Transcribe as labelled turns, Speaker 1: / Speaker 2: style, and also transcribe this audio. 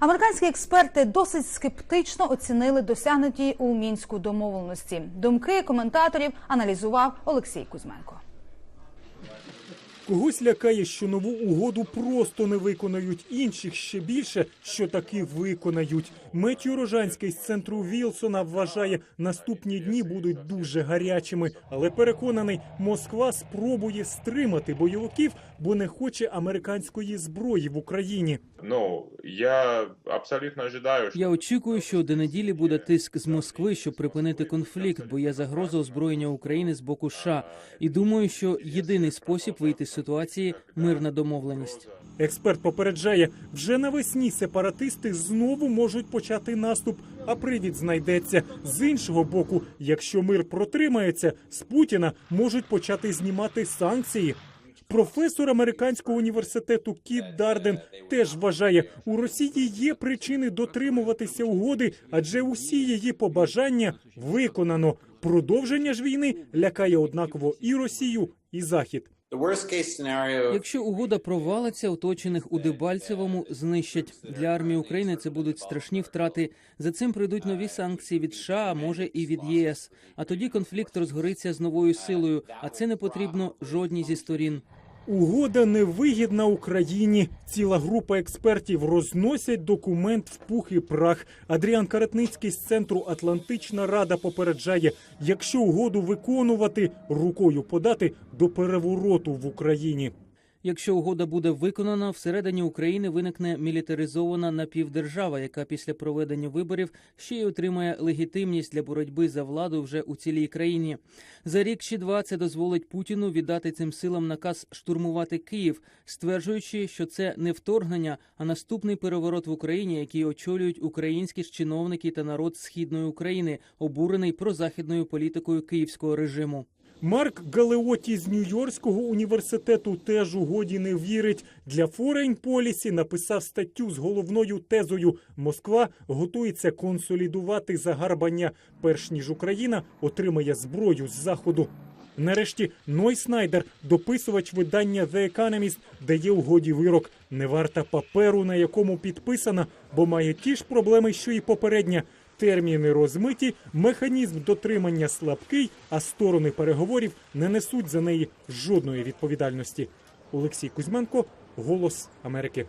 Speaker 1: Американські експерти досить скептично оцінили досягнуті у мінську домовленості. Думки коментаторів аналізував Олексій Кузьменко.
Speaker 2: Когось лякає, що нову угоду просто не виконають, інших ще більше, що таки виконають. Меттю Рожанський з центру Вілсона вважає, наступні дні будуть дуже гарячими, але переконаний, Москва спробує стримати бойовиків, бо не хоче американської зброї в Україні.
Speaker 3: Ну, я абсолютно ожидаю, що
Speaker 4: Я очікую, що до неділі буде тиск з Москви, щоб припинити конфлікт, бо є загроза озброєння України з боку США. І думаю, що єдиний спосіб вийти з ситуації мирна домовленість.
Speaker 2: Експерт попереджає, вже навесні сепаратисти знову можуть почати наступ, а привід знайдеться. З іншого боку, якщо мир протримається, з Путіна можуть почати знімати санкції. Професор американського університету Кіт Дарден теж вважає, у Росії є причини дотримуватися угоди, адже усі її побажання виконано. Продовження ж війни лякає однаково і Росію, і Захід.
Speaker 4: Якщо угода провалиться, оточених у Дебальцевому знищать для армії України. Це будуть страшні втрати. За цим прийдуть нові санкції від США, а може і від ЄС. А тоді конфлікт розгориться з новою силою. А це не потрібно жодній зі сторін.
Speaker 2: Угода невигідна Україні. Ціла група експертів розносять документ в пух і прах. Адріан Каретницький з центру Атлантична Рада попереджає: якщо угоду виконувати, рукою подати до перевороту в Україні.
Speaker 4: Якщо угода буде виконана, всередині України виникне мілітаризована напівдержава, яка після проведення виборів ще й отримає легітимність для боротьби за владу вже у цілій країні. За рік чи два це дозволить Путіну віддати цим силам наказ штурмувати Київ, стверджуючи, що це не вторгнення, а наступний переворот в Україні, який очолюють українські ж чиновники та народ східної України, обурений прозахідною політикою київського режиму.
Speaker 2: Марк Галеоті з Нью-Йоркського університету теж угоді не вірить. Для Foreign Policy написав статтю з головною тезою: Москва готується консолідувати загарбання, перш ніж Україна отримає зброю з заходу. Нарешті Ной Снайдер, дописувач видання The Economist, дає угоді вирок. Не варта паперу, на якому підписана, бо має ті ж проблеми, що і попередня. Терміни розмиті, механізм дотримання слабкий, а сторони переговорів не несуть за неї жодної відповідальності. Олексій Кузьменко, Голос Америки.